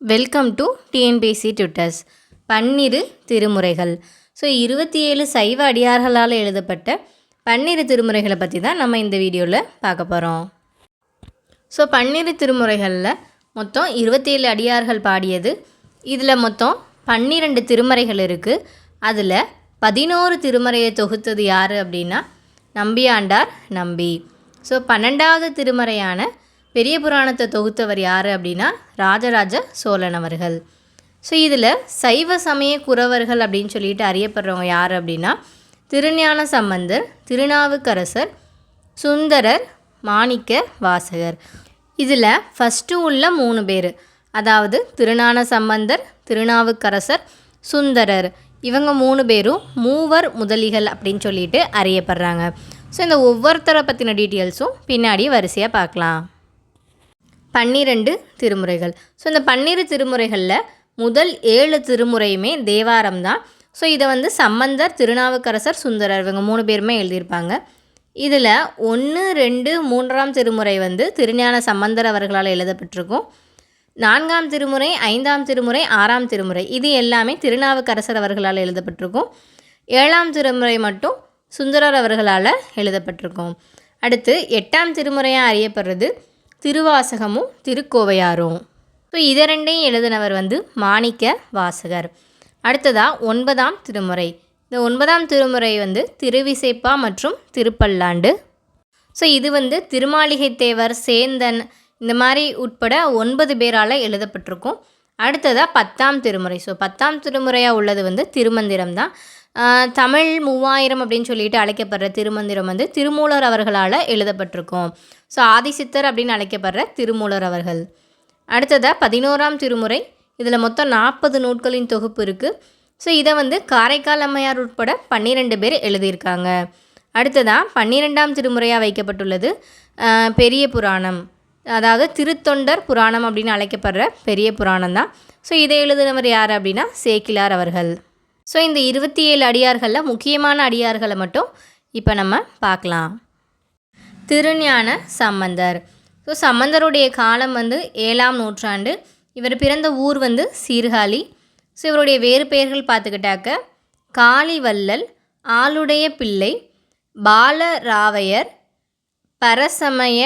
Welcome to TNPSC tutors பன்னிரு திருமுறைகள். So இருபத்தி ஏழு சைவ அடியார்களால் எழுதப்பட்ட பன்னிரு திருமுறைகளை பற்றி தான் நம்ம இந்த வீடியோவில் பார்க்க போகிறோம் ஸோ பன்னிரு திருமுறைகளில் மொத்தம் இருபத்தேழு அடியார்கள் பாடியது. இதில் மொத்தம் பன்னிரெண்டு திருமறைகள் இருக்குது அதில் பதினோரு திருமறையை தொகுத்தது யார் அப்படின்னா நம்பியாண்டார் நம்பி. ஸோ பன்னெண்டாவது திருமறையான பெரிய புராணத்தை தொகுத்தவர் யார் அப்படின்னா ராஜராஜ சோழன் அவர்கள். ஸோ இதில் சைவ சமய குறவர்கள் அப்படின்னு சொல்லிட்டு அறியப்படுறவங்க யார் அப்படின்னா திருஞான சம்பந்தர் திருநாவுக்கரசர் சுந்தரர் மாணிக்க வாசகர். இதில் ஃபஸ்ட்டு உள்ள மூணு பேர். அதாவது திருஞான சம்பந்தர் திருநாவுக்கரசர் சுந்தரர். இவங்க மூணு பேரும் மூவர் முதலிகள் அப்படின்னு சொல்லிட்டு அறியப்படுறாங்க. ஸோ இந்த ஒவ்வொருத்தரை பற்றின டீட்டெயில்ஸும் பின்னாடி வரிசையாக பார்க்கலாம். பன்னிரண்டு திருமுறைகள். ஸோ இந்த பன்னிரு திருமுறைகளில் முதல் ஏழு திருமுறையுமே தேவாரம் தான். ஸோ இதை வந்து சம்பந்தர் திருநாவுக்கரசர் சுந்தரர் இவங்க மூணு பேருமே எழுதியிருப்பாங்க. இதில் ஒன்று ரெண்டு மூன்றாம் திருமுறை வந்து திருஞான சம்பந்தர் அவர்களால் எழுதப்பட்டிருக்கும். நான்காம் திருமுறை ஐந்தாம் திருமுறை ஆறாம் திருமுறை இது எல்லாமே திருநாவுக்கரசர் அவர்களால் எழுதப்பட்டிருக்கும். ஏழாம் திருமுறை மட்டும் சுந்தரர் அவர்களால் எழுதப்பட்டிருக்கும். அடுத்து எட்டாம் திருமுறையாக அறியப்படுறது? திருவாசகமும் திருக்கோவையாரும். ஸோ இதை ரெண்டையும் எழுதினவர் வந்து மாணிக்க வாசகர். அடுத்ததாக ஒன்பதாம் திருமுறை. இந்த ஒன்பதாம் திருமுறை வந்து திருவிசைப்பா மற்றும் திருப்பல்லாண்டு. ஸோ இது வந்து திருமாளிகை தேவர் சேந்தன் இந்த மாதிரி உட்பட ஒன்பது பேரால் எழுதப்பட்டிருக்கும். அடுத்ததாக பத்தாம் திருமுறை. ஸோ பத்தாம் திருமுறையாக உள்ளது வந்து திருமந்திரம் தான் தமிழ் மூவாயிரம் அப்படின்னு சொல்லிட்டு அழைக்கப்படுற திருமந்திரம் வந்து திருமூலர் அவர்களால் எழுதப்பட்டிருக்கும். ஸோ ஆதிசித்தர் அப்படின்னு அழைக்கப்படுற திருமூலர் அவர்கள். அடுத்ததாக பதினோராம் திருமுறை. இதில் மொத்தம் நாற்பது நூட்களின் தொகுப்பு இருக்குது ஸோ இதை வந்து காரைக்கால் அம்மையார் உட்பட பன்னிரெண்டு பேர் எழுதியிருக்காங்க. அடுத்ததாக பன்னிரெண்டாம் திருமுறையாக வைக்கப்பட்டுள்ளது பெரிய புராணம். அதாவது திருத்தொண்டர் புராணம் அப்படின்னு அழைக்கப்படுற பெரிய புராணம் தான் ஸோ இதை எழுதினவர் யார் அப்படின்னா சேக்கிலார் அவர்கள். ஸோ இந்த இருபத்தி ஏழு அடியார்களில் முக்கியமான அடியார்களை மட்டும் இப்போ நம்ம பார்க்கலாம். திருஞான சம்பந்தர். ஸோ சம்பந்தருடைய காலம் வந்து ஏழாம் நூற்றாண்டு. இவர் பிறந்த ஊர் வந்து சீர்காழி. ஸோ இவருடைய வேறு பெயர்கள் பார்த்துக்கிட்டாக்க காளிவல்லல் ஆளுடைய பிள்ளை பாலராவையர் பரசமய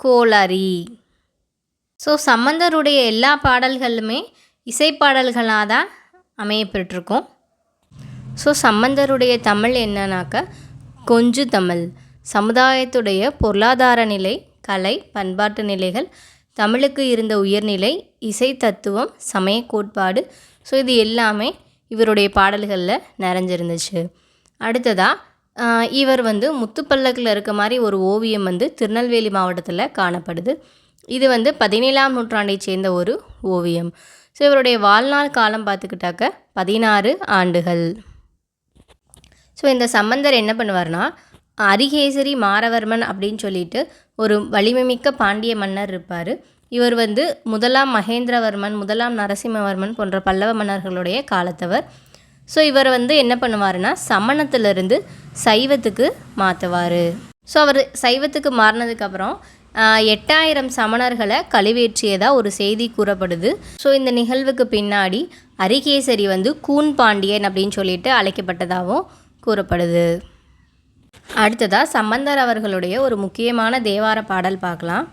கோளரி. ஸோ சம்பந்தருடைய எல்லா பாடல்களுமே இசைப்பாடல்களாக தான் அமையப்பட்டிருக்கும் ஸோ சம்பந்தருடைய தமிழ் என்னன்னாக்க கொஞ்சு தமிழ். சமுதாயத்துடைய பொருளாதார நிலை கலை பண்பாட்டு நிலைகள் தமிழுக்கு இருந்த உயர்நிலை இசை தத்துவம் சமய கோட்பாடு. ஸோ இது எல்லாமே இவருடைய பாடல்களில் நிறைஞ்சிருந்துச்சு. அடுத்ததாக இவர் வந்து முத்துப்பல்லக்கில் இருக்க மாதிரி ஒரு ஓவியம் வந்து திருநெல்வேலி மாவட்டத்தில் காணப்படுது. இது வந்து பதினேழாம் நூற்றாண்டை சேர்ந்த ஒரு ஓவியம். ஸோ இவருடைய வாழ்நாள் காலம் பார்த்துக்கிட்டாக்க பதினாறு ஆண்டுகள். ஸோ இந்த சம்பந்தர் என்ன பண்ணுவார்னா அரிகேசரி மாரவர்மன் அப்படின்னு சொல்லிட்டு ஒரு வலிமைமிக்க பாண்டிய மன்னர் இருப்பார். இவர் வந்து முதலாம் மகேந்திரவர்மன் முதலாம் நரசிம்மவர்மன் போன்ற பல்லவ மன்னர்களுடைய காலத்தவர். ஸோ இவர் வந்து என்ன பண்ணுவாருன்னா சமணத்திலிருந்து சைவத்துக்கு மாற்றுவார் ஸோ அவர் சைவத்துக்கு மாறினதுக்கப்புறம் எட்டாயிரம் சமணர்களை கழுவேற்றியதாக ஒரு செய்தி கூறப்படுது. ஸோ இந்த நிகழ்வுக்கு பின்னாடி அரிகேசரி வந்து கூன் பாண்டியன் அப்படின்னு சொல்லிட்டு அழைக்கப்பட்டதாகவும் கூறப்படுது. அடுத்ததாக சம்பந்தர் அவர்களுடைய ஒரு முக்கியமான தேவார பாடல் பார்க்கலாம்.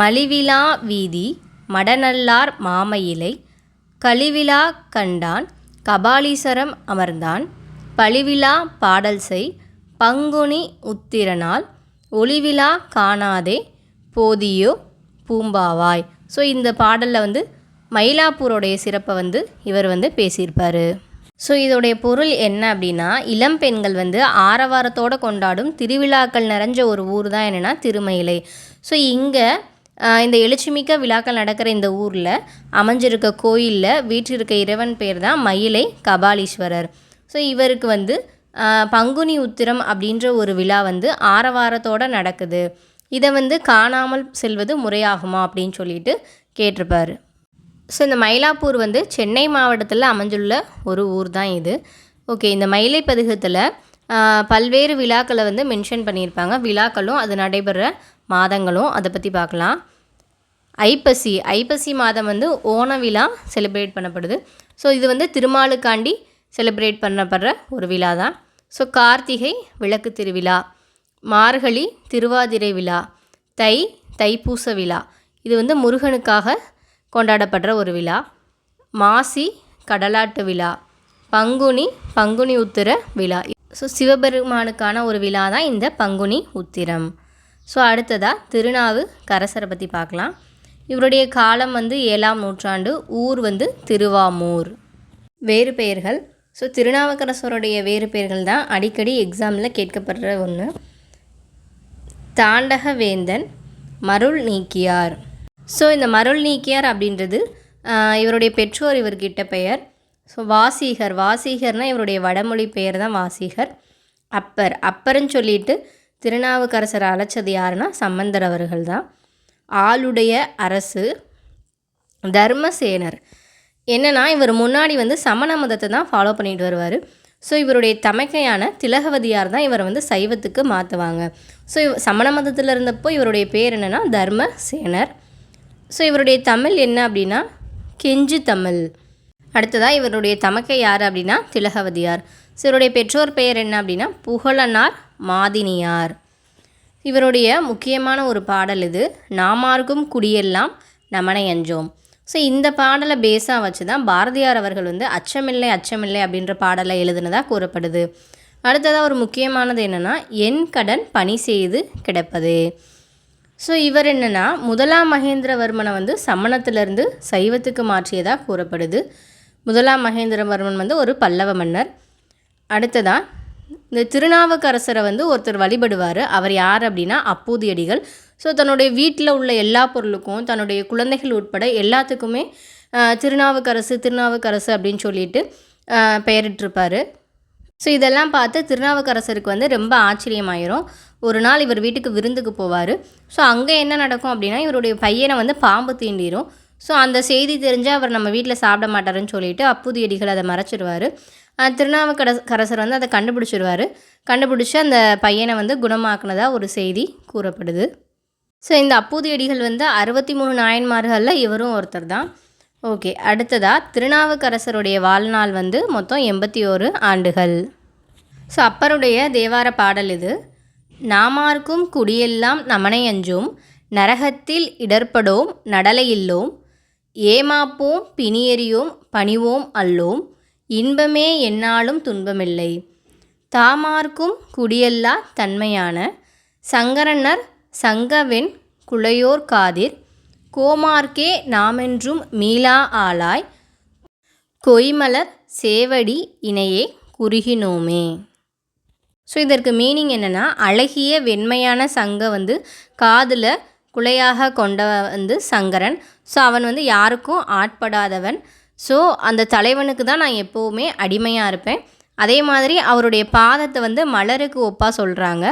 மலிவிலா வீதி மடநல்லார் மாமயிலை கழிவிழா கண்டான் கபாலீசரம் அமர்ந்தான் பழிவிழா பாடல் செய் பங்குனி உத்திரனால் ஒளிவிழா காணாதே போதியோ பூம்பாவாய். ஸோ இந்த பாடலில் வந்து மயிலாப்பூரோடைய சிறப்பை வந்து இவர் வந்து பேசியிருப்பார். ஸோ இதோடைய பொருள் என்ன அப்படின்னா இளம் பெண்கள் வந்து ஆரவாரத்தோடு கொண்டாடும் திருவிழாக்கள் நிறைஞ்ச ஒரு ஊர் தான் என்னென்னா திருமயிலை. ஸோ இங்கே இந்த எழுச்சிமிக்க விழாக்கள் நடக்கிற இந்த ஊரில் அமைஞ்சிருக்க கோயிலில் வீற்றிருக்க இறைவன் பேர் தான் மயிலை கபாலீஸ்வரர். ஸோ இவருக்கு வந்து பங்குனி உத்திரம் அப்படின்ற ஒரு விழா வந்து ஆரவாரத்தோடு நடக்குது. இதை வந்து காணாமல் செல்வது முறையாகுமா அப்படின்னு சொல்லிட்டு கேட்டிருப்பார். ஸோ இந்த மயிலாப்பூர் வந்து சென்னை மாவட்டத்தில் அமைஞ்சுள்ள ஒரு ஊர் தான் இது. ஓகே இந்த மயிலை பதிகத்தில் பல்வேறு விழாக்களை வந்து மென்ஷன் பண்ணியிருப்பாங்க. விழாக்களும் அது நடைபெற மாதங்களும் அதை பற்றி பார்க்கலாம். ஐப்பசி ஐப்பசி மாதம் வந்து ஓண விழா செலிப்ரேட் பண்ணப்படுது. ஸோ இது வந்து திருமாலுக்காண்டி செலிப்ரேட் பண்ணப்படுற ஒரு விழா தான் ஸோ கார்த்திகை விளக்கு திருவிழா மார்கழி திருவாதிரை விழா தை தைப்பூச விழா. இது வந்து முருகனுக்காக கொண்டாடப்படுற ஒரு விழா. மாசி கடலாட்டு விழா பங்குனி பங்குனி உத்திர விழா. ஸோ சிவபெருமானுக்கான ஒரு விழா தான் இந்த பங்குனி உத்திரம். ஸோ அடுத்ததாக திருநாவு கரசரை பற்றி பார்க்கலாம் இவருடைய காலம் வந்து ஏழாம் நூற்றாண்டு ஊர் வந்து திருவாமூர். வேறு பெயர்கள் ஸோ திருநாவுக்கரசருடைய வேறு பெயர்கள் தான் அடிக்கடி எக்ஸாமில் கேட்கப்படுற ஒன்று தாண்டக வேந்தன் மருள் நீக்கியார். ஸோ இந்த மருள் நீக்கியார் அப்படின்றது இவருடைய பெற்றோர் இவர்கிட்ட பெயர். ஸோ வாசீகர். வாசீகர்னால் இவருடைய வடமொழி பெயர் தான் வாசீகர். அப்பர். அப்பர்னு சொல்லிட்டு திருநாவுக்கரசர் அழைச்சது யாருன்னா சம்பந்தர் அவர்கள் தான். ஆளுடைய அரசு தர்மசேனர். என்னென்னா இவர் முன்னாடி வந்து சமண மதத்தை தான் ஃபாலோ பண்ணிட்டு வருவார். ஸோ இவருடைய தமக்கையான திலகவதியார் தான் இவரை வந்து சைவத்துக்கு மாற்றுவாங்க ஸோ சமண மதத்தில் இருந்தப்போ இவருடைய பேர் என்னென்னா தர்மசேனர். ஸோ இவருடைய தமிழ் என்ன அப்படின்னா கெஞ்சு தமிழ். அடுத்ததாக இவருடைய தமக்கை யார் அப்படின்னா திலகவதியார். ஸோ இவருடைய பெற்றோர் பெயர் என்ன அப்படின்னா புகழனார் மாதினியார். இவருடைய முக்கியமான ஒரு பாடல் இது நாமார்க்கும் குடியெல்லாம் நமனை அஞ்சோம் ஸோ இந்த பாடலை பேஸாக வச்சு தான் பாரதியார் அவர்கள் வந்து அச்சமில்லை அச்சமில்லை அப்படின்ற பாடலை எழுதுனதாக கூறப்படுது. அடுத்ததாக ஒரு முக்கியமானது என்னென்னா என் கடன் பணி செய்து கிடப்பது. ஸோ இவர் என்னென்னா முதலாம் மகேந்திரவர்மனை வந்து சமணத்திலிருந்து சைவத்துக்கு மாற்றியதாக கூறப்படுது. முதலாம் மகேந்திரவர்மன் வந்து ஒரு பல்லவ மன்னர். அடுத்ததாக இந்த திருநாவுக்கரசரை வந்து ஒருத்தர் வழிபடுவார். அவர் யார் அப்படின்னா அப்பூதியடிகள். ஸோ தன்னுடைய வீட்டில் உள்ள எல்லா பொருளுக்கும் தன்னுடைய குழந்தைகள் உட்பட எல்லாத்துக்குமே திருநாவுக்கரசு திருநாவுக்கரசு அப்படின்னு சொல்லிட்டு பெயரிட்டிருப்பார். ஸோ இதெல்லாம் பார்த்து திருநாவுக்கரசருக்கு வந்து ரொம்ப ஆச்சரியமாயிரும். ஒரு நாள் இவர் வீட்டுக்கு விருந்துக்கு போவார். ஸோ அங்கே என்ன நடக்கும் அப்படின்னா இவருடைய பையனை வந்து பாம்பு தீண்டிடும் ஸோ அந்த செய்தி தெரிஞ்சால் அவர் நம்ம வீட்டில் சாப்பிட மாட்டாருன்னு சொல்லிட்டு அப்புதியடிகள் அதை மறைச்சிடுவார் திருநாவுக்கரசர் வந்து அதை கண்டுபிடிச்சிடுவார் கண்டுபிடிச்சி அந்த பையனை வந்து குணமாக்குனதாக ஒரு செய்தி கூறப்படுது. ஸோ இந்த அப்பூதியடிகள் வந்து அறுபத்தி மூணு நாயன்மார்களில் இவரும் ஒருத்தர் தான். ஓகே அடுத்ததாக திருநாவுக்கரசருடைய வாழ்நாள் வந்து மொத்தம் எண்பத்தி ஓரு ஆண்டுகள். ஸோ அப்பருடைய தேவார பாடல் இது. நாமார்க்கும் குடியெல்லாம் நமனையஞ்சும் நரகத்தில் இடர்படோம் நடலையில்லோம் ஏமாப்போம் பிணியறியோம் பணிவோம் அல்லோம் இன்பமே என்னாலும் துன்பமில்லை. தாமார்க்கும் குடியல்லா தன்மையான சங்கரனர் சங்கவெண் குளையோர் காதிர் கோமார்க்கே நாமென்றும் மீளா ஆளாய் கொய்மலர் சேவடி இணையே குறுகினோமே. ஸோ இதற்கு மீனிங் என்னென்னா அழகிய வெண்மையான சங்க வந்து காதில் குலையாக கொண்ட வந்து சங்கரன். ஸோ அவன் வந்து யாருக்கும் ஆட்படாதவன். ஸோ அந்த தலைவனுக்கு தான் நான் எப்போவுமே அடிமையாக இருப்பேன். அதே மாதிரி அவருடைய பாதத்தை வந்து மலருக்கு ஒப்பாக சொல்கிறாங்க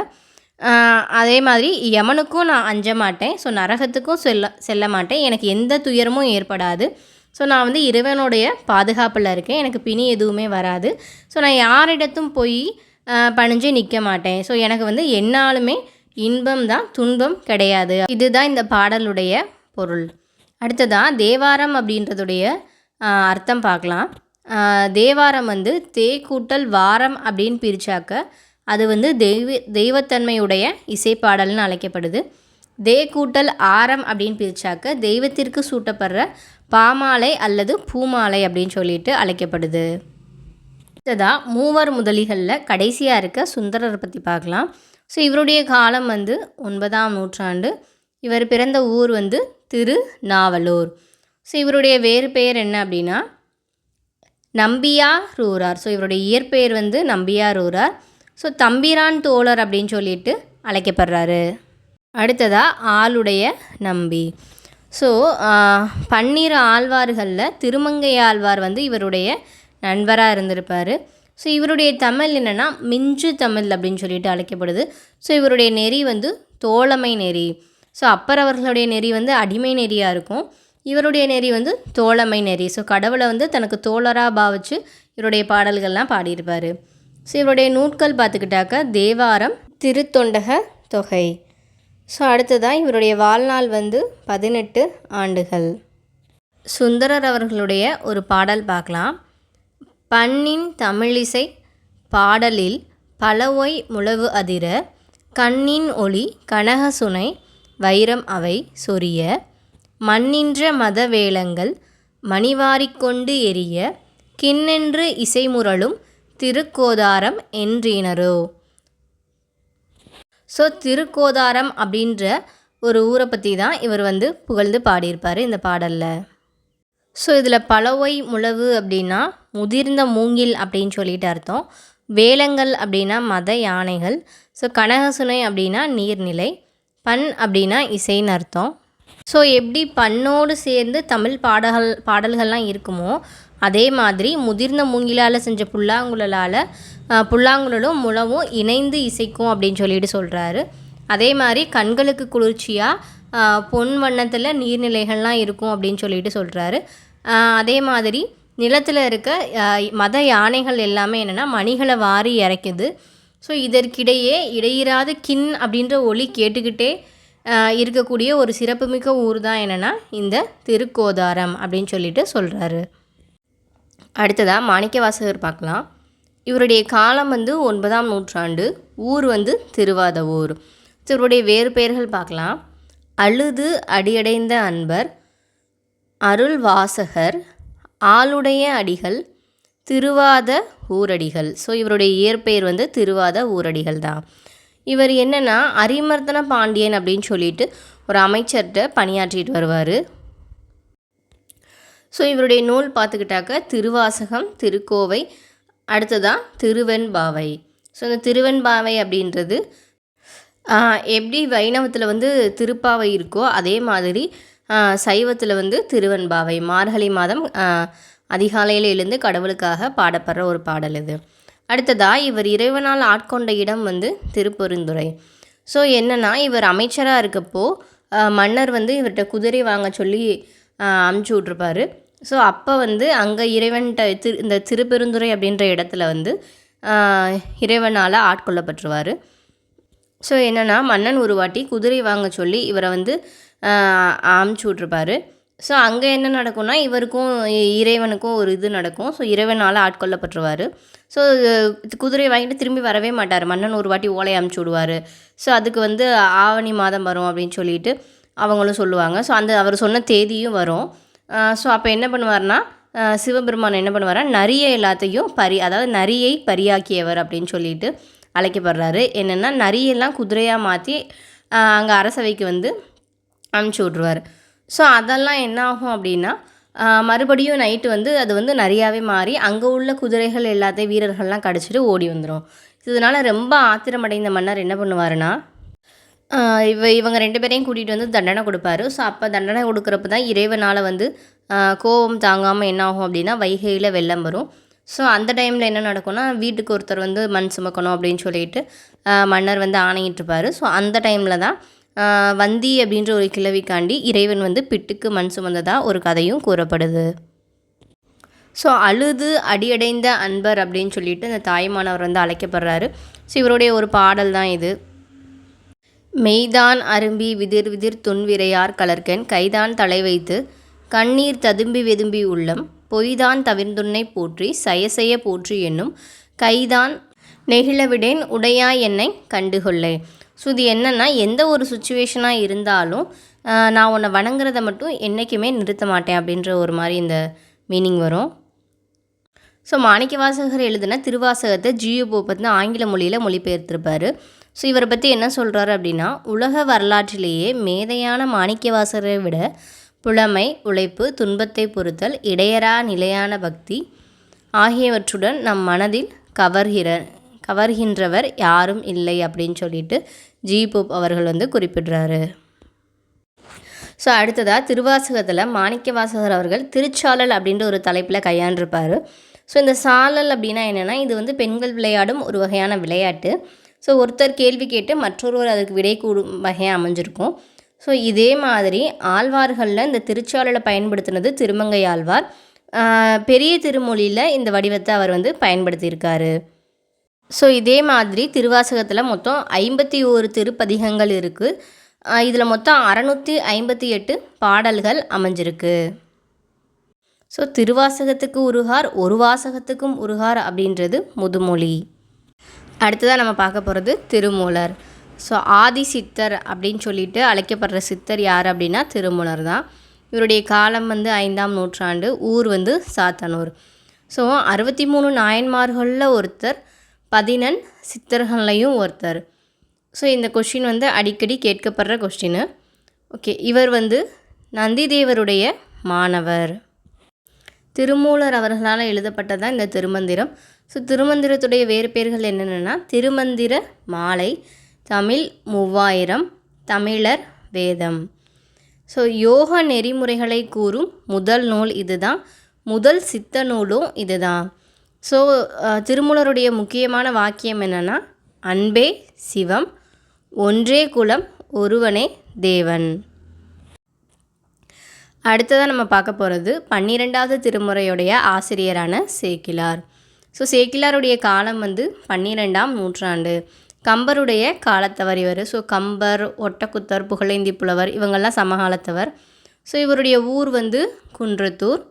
அதே மாதிரி யமனுக்கும் நான் அஞ்ச மாட்டேன். ஸோ நரகத்துக்கும் செல்ல செல்ல மாட்டேன். எனக்கு எந்த துயரமும் ஏற்படாது. ஸோ நான் வந்து இறைவனுடைய பாதுகாப்பில் இருக்கேன். எனக்கு பிணி எதுவுமே வராது. ஸோ நான் யாரிடத்தும் போய் பணிஞ்சு நிற்க மாட்டேன். ஸோ எனக்கு வந்து என்னாலுமே இன்பம் தான் துன்பம் கிடையாது. இதுதான் இந்த பாடலுடைய பொருள். அடுத்ததாக தேவாரம் அப்படின்றதுடைய அர்த்தம் பார்க்கலாம். தேவாரம் வந்து தே கூட்டல் வாரம் அப்படின்னு பிரித்தாக்க அது வந்து தெய்வ தெய்வத்தன்மையுடைய இசைப்பாடல்னு அழைக்கப்படுது. தே கூட்டல் ஆரம் அப்படின்னு பிரித்தாக்க தெய்வத்திற்கு சூட்டப்படுற பாமாலை அல்லது பூமாலை அப்படின்னு சொல்லிட்டு அழைக்கப்படுது. அடுத்ததாக மூவர் முதலிகளில் கடைசியாக இருக்க சுந்தரரை பற்றி பார்க்கலாம். ஸோ இவருடைய காலம் வந்து ஒன்பதாம் நூற்றாண்டு. இவர் பிறந்த ஊர் வந்து திரு நாவலூர் ஸோ இவருடைய வேறு பெயர் என்ன அப்படின்னா? நம்பியா ரூரார் ஸோ இவருடைய இயற்பெயர் வந்து நம்பியா ரூரார் ஸோ தம்பிரான் தோழர் அப்படின்னு சொல்லிட்டு அழைக்கப்படுறாரு. அடுத்ததாக ஆளுடைய நம்பி. ஸோ பன்னிரு ஆழ்வார்களில் திருமங்கை ஆழ்வார் வந்து இவருடைய நண்பராக இருந்திருப்பார். ஸோ இவருடைய தமிழ் என்னென்னா மிஞ்சு தமிழ் அப்படின்னு சொல்லிட்டு அழைக்கப்படுது. ஸோ இவருடைய நெறி வந்து தோழமை நெறி. ஸோ அப்பர் அவர்களுடைய நெறி வந்து அடிமை நெறியாக இருக்கும். இவருடைய நெறி வந்து தோழமை நெறி. ஸோ கடவுளை வந்து தனக்கு தோழராக பாவிச்சு இவருடைய பாடல்கள்லாம் பாடியிருப்பார். ஸோ இவருடைய நூட்கள் பார்த்துக்கிட்டாக்க தேவாரம் திருத்தொண்டக தொகை. ஸோ அடுத்ததாக இவருடைய வாழ்நாள் வந்து பதினெட்டு ஆண்டுகள். சுந்தரர் அவர்களுடைய ஒரு பாடல் பார்க்கலாம். பண்ணின் தமிழிசை பாடலில் பலவொய் முழவு அதிர கண்ணின் ஒளி கனகசுனை வைரம் அவை சொரிய. மண்ணின்ற மதவேளங்கள் மணிவாரிக்கொண்டு எரிய கிண்ணென்று இசைமுரளும் திருக்கோதாரம் என்றினரோ. ஸோ திருக்கோதாரம் அப்படின்ற ஒரு ஊரை பற்றி தான் இவர் வந்து புகழ்ந்து பாடியிருப்பார் இந்த பாடலில். ஸோ இதில் பழவை முழவு அப்படின்னா முதிர்ந்த மூங்கில் அப்படின்னு சொல்லிட்டு அர்த்தம். வேலங்கள் அப்படின்னா மத யானைகள். ஸோ கனகசுனை அப்படின்னா நீர்நிலை. பண் அப்படின்னா இசைன்னு அர்த்தம். ஸோ எப்படி பண்ணோடு சேர்ந்து தமிழ் பாடல்கள் பாடல்கள்லாம் இருக்குமோ அதே மாதிரி முதிர்ந்த மூங்கிலால் செஞ்ச புல்லாங்குழலால் புல்லாங்குழலும் முழவும் இணைந்து இசைக்கும் அப்படின்னு சொல்லிட்டு சொல்கிறாரு அதே மாதிரி கண்களுக்கு குளிர்ச்சியாக பொன் வண்ணத்தில் நீர்நிலைகள்லாம் இருக்கும் அப்படின்னு சொல்லிட்டு சொல்கிறாரு அதே மாதிரி நிலத்தில் இருக்க மத யானைகள் எல்லாமே என்னென்னா மணிகளை வாரி இறைக்குது. ஸோ இதற்கிடையே இடையிறாத கின் அப்படின்ற ஒளி கேட்டுக்கிட்டே இருக்கக்கூடிய ஒரு சிறப்புமிக்க ஊர் தான் என்னென்னா இந்த திருக்கோதாரம் அப்படின்னு சொல்லிட்டு சொல்கிறாரு அடுத்ததாக மாணிக்கவாசகர் பார்க்கலாம். இவருடைய காலம் வந்து ஒன்பதாம் நூற்றாண்டு. ஊர் வந்து திருவாத ஊர் இவருடைய வேறு பெயர்கள் பார்க்கலாம். அழுது அடியடைந்த அன்பர் அருள் வாசகர் ஆளுடைய அடிகள் திருவாத ஊரடிகள். ஸோ இவருடைய இயற்பெயர் வந்து திருவாத ஊரடிகள் தான். இவர் என்னென்னா அரிமர்த்தன பாண்டியன் அப்படின்னு சொல்லிட்டு ஒரு அமைச்சர்கிட்ட பணியாற்றிட்டு வருவார். ஸோ இவருடைய நூல் பார்த்துக்கிட்டாக்க திருவாசகம் திருக்கோவை அடுத்ததாக திருவெண்பாவை. ஸோ இந்த திருவெண்பாவை அப்படின்றது எப்படி வைணவத்தில் வந்து திருப்பாவை இருக்கோ அதே மாதிரி சைவத்தில் வந்து திருவெண்பாவை. மார்கழி மாதம் அதிகாலையில் எழுந்து கடவுளுக்காக பாடப்படுற ஒரு பாடல் இது. அடுத்ததாக இவர் இறைவனால் ஆட்கொண்ட இடம் வந்து திருப்பெருந்துறை. ஸோ என்னென்னா இவர் அமைச்சராக இருக்கப்போ மன்னர் வந்து இவர்கிட்ட குதிரை வாங்க சொல்லி அமுச்சு விட்ருப்பாரு ஸோ அப்போ வந்து அங்கே இறைவன்கிட்ட திரு இந்த திருப்பெருந்துறை அப்படின்ற இடத்துல வந்து இறைவனால் ஆட்கொள்ளப்பட்டுருவார். ஸோ என்னென்னா மன்னன் ஒரு வாட்டி குதிரை வாங்க சொல்லி இவரை வந்து அமுச்சு விட்ருப்பாரு ஸோ அங்கே என்ன நடக்கும்னா இவருக்கும் இறைவனுக்கும் ஒரு இது நடக்கும். ஸோ இறைவனால் ஆட்கொள்ளப்பட்டுருவார். ஸோ குதிரையை வாங்கிட்டு திரும்பி வரவே மாட்டார். மன்னன் ஒரு வாட்டி ஓலை அமுச்சு விடுவார். ஸோ அதுக்கு வந்து ஆவணி மாதம் வரும் அப்படின்னு சொல்லிட்டு அவங்களும் சொல்லுவாங்க. ஸோ அந்த அவர் சொன்ன தேதியும் வரும். ஸோ அப்போ என்ன பண்ணுவார்னா சிவபெருமான் என்ன பண்ணுவார் நரியை எல்லாத்தையும் பரி அதாவது நரியை பரியாக்கியவர் அப்படின்னு சொல்லிட்டு அழைக்கப்படுறாரு. என்னென்னா நரியெல்லாம் குதிரையாக மாற்றி அங்கே அரசவைக்கு வந்து அனுப்பிச்சி விட்ருவார் ஸோ அதெல்லாம் என்ன ஆகும் அப்படின்னா மறுபடியும் நைட்டு வந்து அது வந்து நிறையாவே மாறி அங்கே உள்ள குதிரைகள் எல்லாத்தையும் வீரர்கள்லாம் கடிச்சிட்டு ஓடி வந்துடும் இதனால் ரொம்ப ஆத்திரமடைந்த மன்னர் என்ன பண்ணுவாருன்னா இவ இவங்க ரெண்டு பேரையும் கூட்டிகிட்டு வந்து தண்டனை கொடுப்பாரு. ஸோ அப்போ தண்டனை கொடுக்குறப்ப தான் இறைவனால் வந்து கோபம் தாங்காமல் என்ன ஆகும் அப்படின்னா வைகையில் வெள்ளம் வரும். ஸோ அந்த டைமில் என்ன நடக்கும்னா வீட்டுக்கு ஒருத்தர் வந்து மண் சுமக்கணும் அப்படின்னு சொல்லிட்டு மன்னர் வந்து ஆணையிட்டிருப்பார். ஸோ அந்த டைமில் தான் வந்தி அப்படின்ற ஒரு கிழவிக்காண்டி இறைவன் வந்து பிட்டுக்கு மண் சுமந்ததாக ஒரு கதையும் கூறப்படுது. ஸோ அழுது அடியடைந்த அன்பர் அப்படின்னு சொல்லிட்டு இந்த தாய்மானவர் வந்து அழைக்கப்படுறாரு. ஸோ இவருடைய ஒரு பாடல் தான் இது. மெய்தான் அரும்பி விதிர் விதிர் துன்விரையார் கலர்கன் கைதான் தலை வைத்து கண்ணீர் ததும்பி வெதும்பி உள்ளம் பொய்தான் தவிர்ந்துன்னை போற்றி சயசெய போற்றி என்னும் கைதான் நெகிழவிடேன் உடையா என்னை கண்டுகொள்ளே. ஸோ இது என்னென்னா எந்த ஒரு சுச்சுவேஷனாக இருந்தாலும் நான் உன்னை வணங்குறத மட்டும் என்றைக்குமே நிறுத்த மாட்டேன் அப்படின்ற ஒரு மாதிரி இந்த மீனிங் வரும். ஸோ மாணிக்க வாசகர் எழுதின திருவாசகத்தை ஜியோ போப்பத்து ஆங்கில மொழியில் மொழிபெயர்த்திருப்பார். ஸோ இவரை பற்றி என்ன சொல்கிறாரு அப்படின்னா உலக வரலாற்றிலேயே மேதையான மாணிக்கவாசரை விட புலமை உழைப்பு துன்பத்தை பொறுத்தல் இடையரா நிலையான பக்தி ஆகியவற்றுடன் நம் மனதில் கவர்கிற கவர்கின்றவர் யாரும் இல்லை அப்படின்னு சொல்லிட்டு ஜி போப் அவர்கள் வந்து குறிப்பிடுறாரு. ஸோ அடுத்ததாக திருவாசகத்தில் மாணிக்க வாசகர் அவர்கள் திருச்சாளல் அப்படின்ற ஒரு தலைப்பில் கையாண்டிருப்பார். ஸோ இந்த சாலல் அப்படின்னா என்னென்னா இது வந்து பெண்கள் விளையாடும் ஒரு வகையான விளையாட்டு. ஸோ ஒருத்தர் கேள்வி கேட்டு மற்றொருவர் அதுக்கு விடை கூடும் வகையாக அமைஞ்சிருக்கும். ஸோ இதே மாதிரி ஆழ்வார்களில் இந்த திருச்சாளலை பயன்படுத்தினது திருமங்கை ஆழ்வார். பெரிய திருமொழியில் இந்த வடிவத்தை அவர் வந்து பயன்படுத்தியிருக்காரு. ஸோ இதே மாதிரி திருவாசகத்தில் மொத்தம் ஐம்பத்தி ஓரு திருப்பதிகங்கள் இருக்குது இதில் மொத்தம் அறநூற்றி ஐம்பத்தி எட்டு பாடல்கள் அமைஞ்சிருக்கு. ஸோ திருவாசகத்துக்கு உருகார் ஒரு வாசகத்துக்கும் உருகார் அப்படின்றது முதுமொழி. அடுத்ததாக நம்ம பார்க்க போகிறது திருமூலர். ஸோ ஆதி சித்தர் அப்படின்னு சொல்லிட்டு அழைக்கப்படுற சித்தர் யார் அப்படின்னா திருமூலர் தான். இவருடைய காலம் வந்து ஐந்தாம் நூற்றாண்டு ஊர் வந்து சாத்தனூர். ஸோ அறுபத்தி மூணு நாயன்மார்களில் ஒருத்தர் பதினன் சித்தர்கள்லையும் ஒருத்தர். ஸோ இந்த கொஷின் வந்து அடிக்கடி கேட்கப்படுற கொஷினு ஓகே இவர் வந்து நந்திதேவருடைய மாணவர். திருமூலர் அவர்களால் எழுதப்பட்டதான் இந்த திருமந்திரம்? ஸோ திருமந்திரத்துடைய வேறு பெயர்கள் என்னென்னா திருமந்திர மாலை தமிழ் மூவாயிரம் தமிழர் வேதம். ஸோ யோக நெறிமுறைகளை கூறும் முதல் நூல் இதுதான். முதல் சித்த நூலும் இதுதான். ஸோ uh, திருமூலருடைய முக்கியமான வாக்கியம் என்னென்னா அன்பே சிவம் ஒன்றே குலம் ஒருவனே தேவன். அடுத்ததாக நம்ம பார்க்க போகிறது பன்னிரெண்டாவது திருமுறையுடைய ஆசிரியரான சேக்கிலார். ஸோ சேக்கிலாருடைய காலம் வந்து பன்னிரெண்டாம் நூற்றாண்டு. கம்பருடைய காலத்தவர் இவர். ஸோ கம்பர் ஒட்டக்குத்தர் புகழேந்தி புலவர் இவங்கெல்லாம் சமகாலத்தவர். ஸோ இவருடைய ஊர் வந்து குன்றத்தூர்.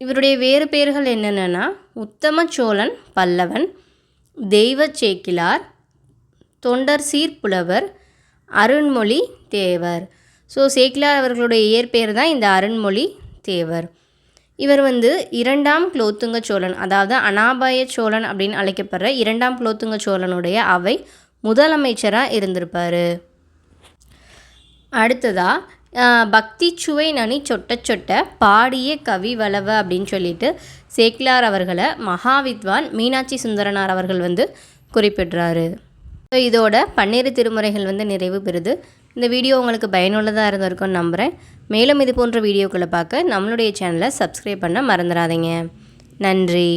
இவருடைய வேறு பெயர்கள் என்னென்னா உத்தம சோழன் பல்லவன் தெய்வ சேக்கிலார் தொண்டர் சீர்புலவர் அருண்மொழி தேவர். ஸோ சேக்கிலார் அவர்களுடைய இயற்பெயர் தான் இந்த அருண்மொழி தேவர். இவர் வந்து இரண்டாம் குலோத்துங்க சோழன் அதாவது அனாபாய சோழன் அப்படின்னு அழைக்கப்படுற இரண்டாம் குலோத்துங்க சோழனுடைய அவை முதலமைச்சராக இருந்திருப்பார். அடுத்ததாக பக்தி சுவை நனி சொட்ட சொட்ட பாடிய கவி வளவ அப்படின்னு சொல்லிட்டு சேக்கிலார் அவர்களை மகாவித்வான் மீனாட்சி சுந்தரனார் அவர்கள் வந்து குறிப்பிடுறாரு. ஸோ இதோட பன்னிரு திருமுறைகள் வந்து நிறைவு பெறுது. இந்த வீடியோ உங்களுக்கு பயனுள்ளதாக இருந்திருக்கும்னு நம்புகிறேன் மேலும் இது போன்ற வீடியோக்களை பார்க்க நம்மளுடைய சேனலை சப்ஸ்கிரைப் பண்ண மறந்துடாதீங்க. நன்றி.